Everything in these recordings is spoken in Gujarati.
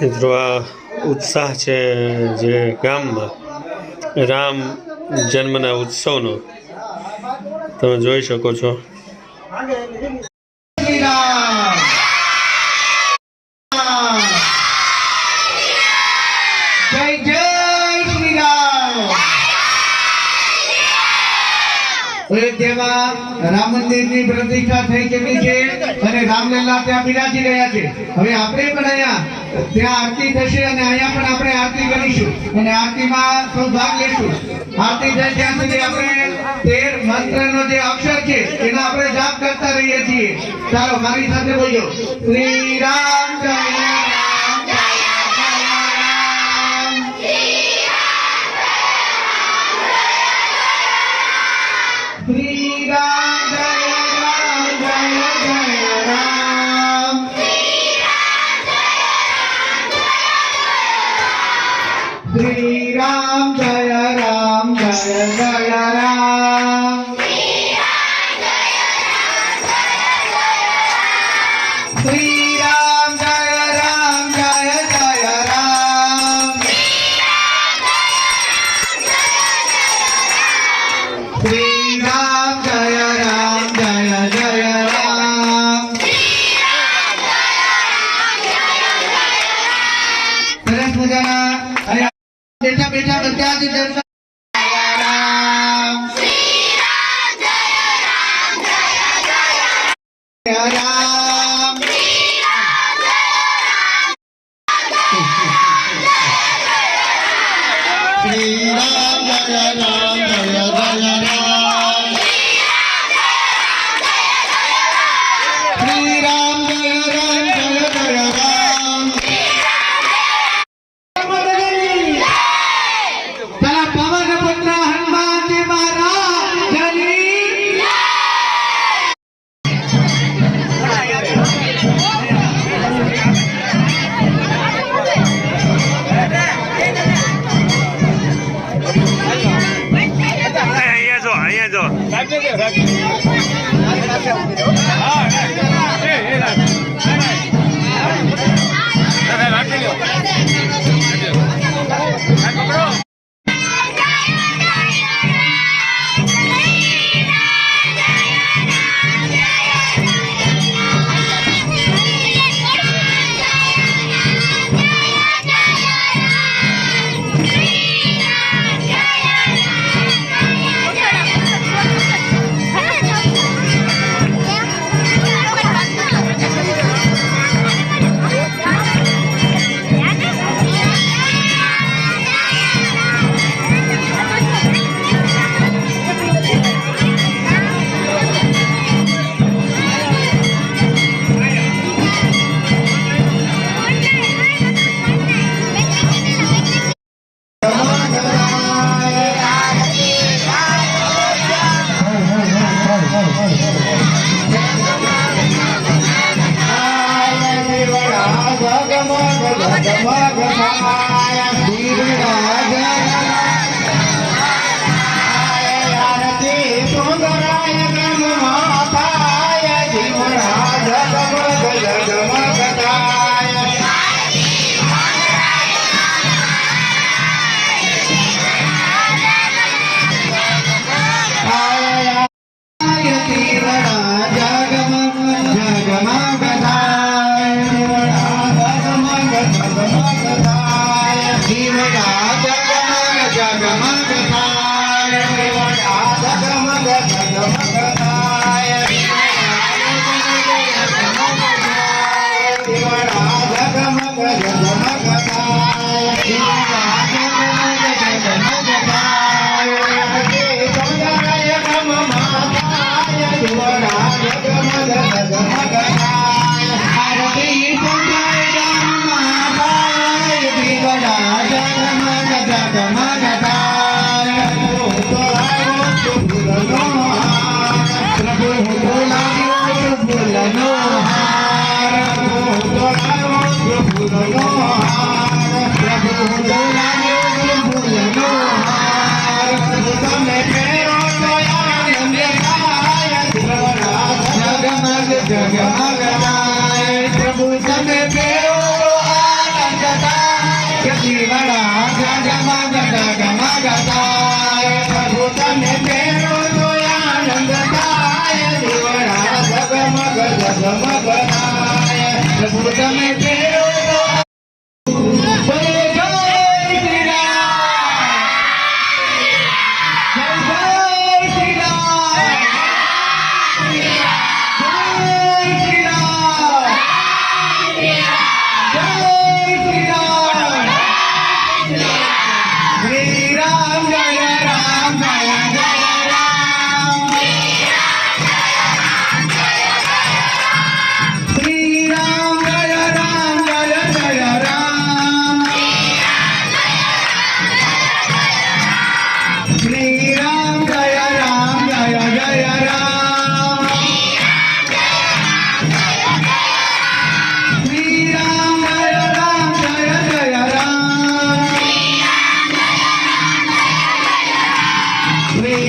મિત્રો આ ઉત્સાહ છે જે ગામમાં રામ જન્મના ઉત્સવનો. તમે જોઈ શકો છો. અને આપણે પણ આપણે આરતી કરીશું. અને આરતીમાં સૌ ભાગ લેશું. આરતી થાય આપણે તેર મંત્રનો જે અક્ષર છે, એનો આપણે જાપ કરતા રહીએ છીએ. ચાલો મારી સાથે બોલો શ્રી રામ જય શ્રી જય અહીંયા જો અહીંયા જો Yeah. gama gama gama gama તમે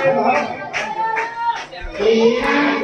Thank you.